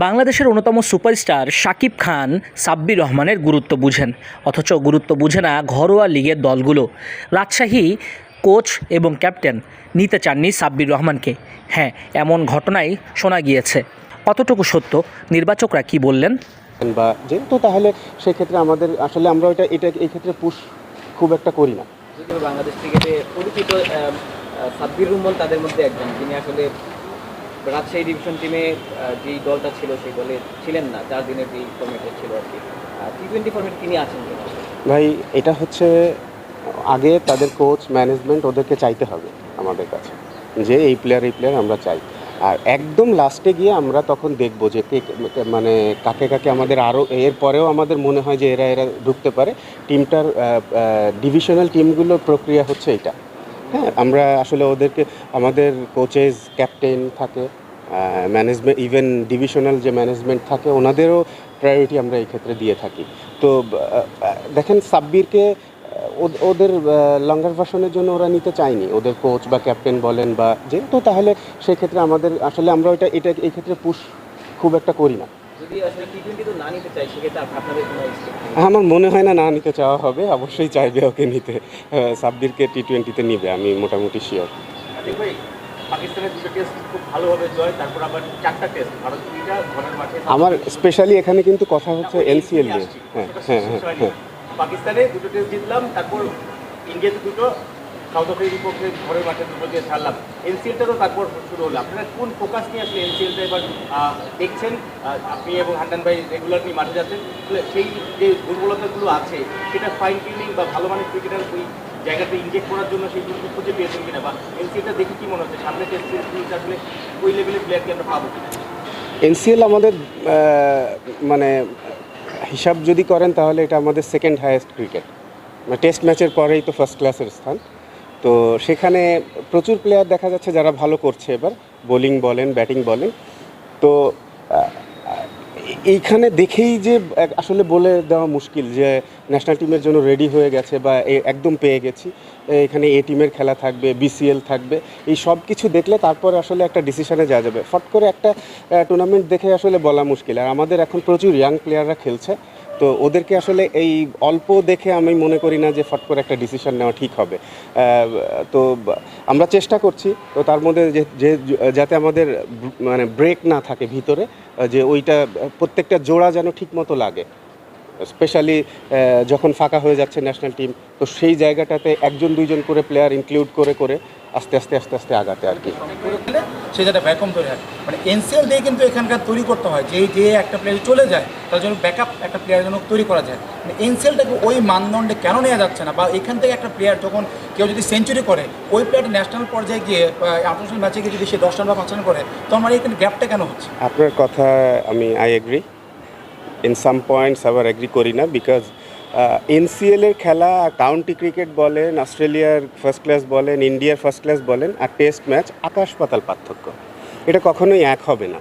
বাংলাদেশের অন্যতম সুপারস্টার শাকিব খান সাব্বির রহমানের গুরুত্ব বুঝেন। অথচ গুরুত্ব বুঝে না ঘরোয়া লিগের দলগুলো। রাজশাহী কোচ এবং ক্যাপ্টেন নিতে চাননি সাব্বির রহমানকে। হ্যাঁ এমন ঘটনাই শোনা গিয়েছে। কতটুকু সত্য নির্বাচকরা কি বললেন? বা যেহেতু তাহলে সেক্ষেত্রে আমাদের আসলে আমরা ওইটা এটা এই ক্ষেত্রে পুশ খুব একটা করি না। বাংলাদেশ থেকে পরিচিত সাব্বির রহমান তাদের মধ্যে একজন। যিনি আসলে রাজশাহী ডিভিশন টিমে যেই দলটা ছিল, সেই দলে ছিলেন না চার দিনের যেই ফর্মেটে ছিল আর কি। টি টোয়েন্টি ফর্মেট তিনি আছেন ভাই, এটা হচ্ছে আগে তাদের কোচ ম্যানেজমেন্ট ওদেরকে চাইতে হবে আমাদের কাছে, যে এই প্লেয়ার এই প্লেয়ার আমরা চাই। আর একদম লাস্টে গিয়ে আমরা তখন দেখব যে কে মানে কাকে কাকে আমাদের আরও এর পরেও আমাদের মনে হয় যে এরা এরা ঢুকতে পারে। টিমটার ডিভিশনাল টিমগুলোর প্রক্রিয়া হচ্ছে এটা। হ্যাঁ আমরা আসলে ওদেরকে, আমাদের কোচেস ক্যাপ্টেন থাকে ম্যানেজমেন্ট ইভেন ডিভিশনাল যে ম্যানেজমেন্ট থাকে ওনাদেরও প্রায়োরিটি আমরা এই ক্ষেত্রে দিয়ে থাকি। তো দেখেন সাব্বিরকে ওদের লঙ্গার ভার্সনের জন্য ওরা নিতে চায়নি। ওদের কোচ বা ক্যাপ্টেন বলেন বা যেহেতু তাহলে সেক্ষেত্রে আমাদের আসলে আমরা ওইটা এটা এই ক্ষেত্রে পুশ খুব একটা করি না। তো নেই? আমার মনে হয় না না নিতে চাওয়া হবে অবশ্যই চাইবে ওকে নিতে। সাব্বিরকে টি টোয়েন্টিতে নিবে আমি মোটামুটি শিওর পাকিস্তানের দুটো টেস্ট খুব ভালোভাবে জয় তারপর আবার চারটা টেস্ট ভারত দুইটা ঘরের মাঠে আমার স্পেশালি এখানে কিন্তু কথা হচ্ছে এনসিএল নিয়ে। হ্যাঁ হ্যাঁ হ্যাঁ পাকিস্তানে দুটো টেস্ট জিতলাম তারপর ইন্ডিয়াতে দুটো সাউথ আফ্রিকার বিপক্ষে ঘরের মাঠে দুটো দিয়ে ছাড়লাম। এনসিএলটা তো তারপর শুরু হলো। আপনারা কোন ফোকাস নিয়ে আসলে এনসিএলটা এবার দেখছেন? আপনি এবং হান্ডান ভাই রেগুলারলি মাঠে যাচ্ছেন। সেই যে দুর্বলতাগুলো আছে সেটা ফাইন টিউনিং বা ভালো মানের ক্রিকেটার ওই জায়গাতে ইনজেক্ট করার জন্য সেই জিনিসটা খুঁজে পেয়েছেন কিনা? বা এনসিএলটা দেখে কি মনে হচ্ছে? সামনে টেস্ট সিরিজগুলোতে আসলে ওই লেভেলের প্লেয়ারকে আমরা পাবো এনসিএল আমাদের মানে হিসাব যদি করেন তাহলে এটা আমাদের সেকেন্ড হায়েস্ট ক্রিকেট মানে টেস্ট ম্যাচের পরেই তো ফার্স্ট ক্লাসের স্থান। তো সেখানে প্রচুর প্লেয়ার দেখা যাচ্ছে যারা ভালো করছে এবার। বোলিং বলেন ব্যাটিং বলেন। তো এইখানে দেখেই যে আসলে বলে দেওয়া মুশকিল যে ন্যাশনাল টিমের জন্য রেডি হয়ে গেছে বা একদম পেয়ে গেছি। এখানে এ টিমের খেলা থাকবে বিসিএল থাকবে। এই সব কিছু দেখলে তারপরে আসলে একটা ডিসিশানে যাওয়া যাবে। ফট করে একটা টুর্নামেন্ট দেখে আসলে বলা মুশকিল। আর আমাদের এখন প্রচুর ইয়াং প্লেয়াররা খেলছে। তো ওদেরকে আসলে এই অল্প দেখে আমি মনে করি না যে ফট করে একটা ডিসিশন নেওয়া ঠিক হবে। তো আমরা চেষ্টা করছি, তো তার মধ্যে যে যাতে আমাদের মানে ব্রেক না থাকে ভিতরে যে ওইটা প্রত্যেকটা জোড়া যেন ঠিক মতো লাগে স্পেশালি যখন ফাঁকা হয়ে যাচ্ছে ন্যাশনাল টিম তো সেই জায়গাটাতে একজন দুইজন করে প্লেয়ার ইনক্লুড করে করে আস্তে আস্তে আস্তে আস্তে আগাতে আর কি। সে যাতে ব্যাকআপ তৈরি হয়। মানে এনসিএল দিয়ে কিন্তু এখানকার তৈরি করতে হয়। যে যে একটা প্লেয়ার চলে যায় তার জন্য ব্যাকআপ একটা প্লেয়ার যেন তৈরি করা যায়। মানে এনসিএলটাকে ওই মানদণ্ডে কেন নেওয়া যাচ্ছে না? বা এখান থেকে একটা প্লেয়ার যখন কেউ যদি সেঞ্চুরি করে ওই প্লেয়ারটা ন্যাশনাল পর্যায়ে গিয়ে আন্তর্জাতিক ম্যাচে গিয়ে যদি সে দশ রান বা পাঁচ রান করে তখন মানে এখানে গ্যাপটা কেন হচ্ছে? আপনার কথা আমি I agree in some points আবার এগ্রি করি না বিকজ এনসিএল এর খেলা কাউন্টি ক্রিকেট বলেন অস্ট্রেলিয়ার ফার্স্ট ক্লাস বলেন ইন্ডিয়ার ফার্স্ট ক্লাস বলেন, আর টেস্ট ম্যাচ আকাশ পাতাল পার্থক্য। এটা কখনোই এক হবে না।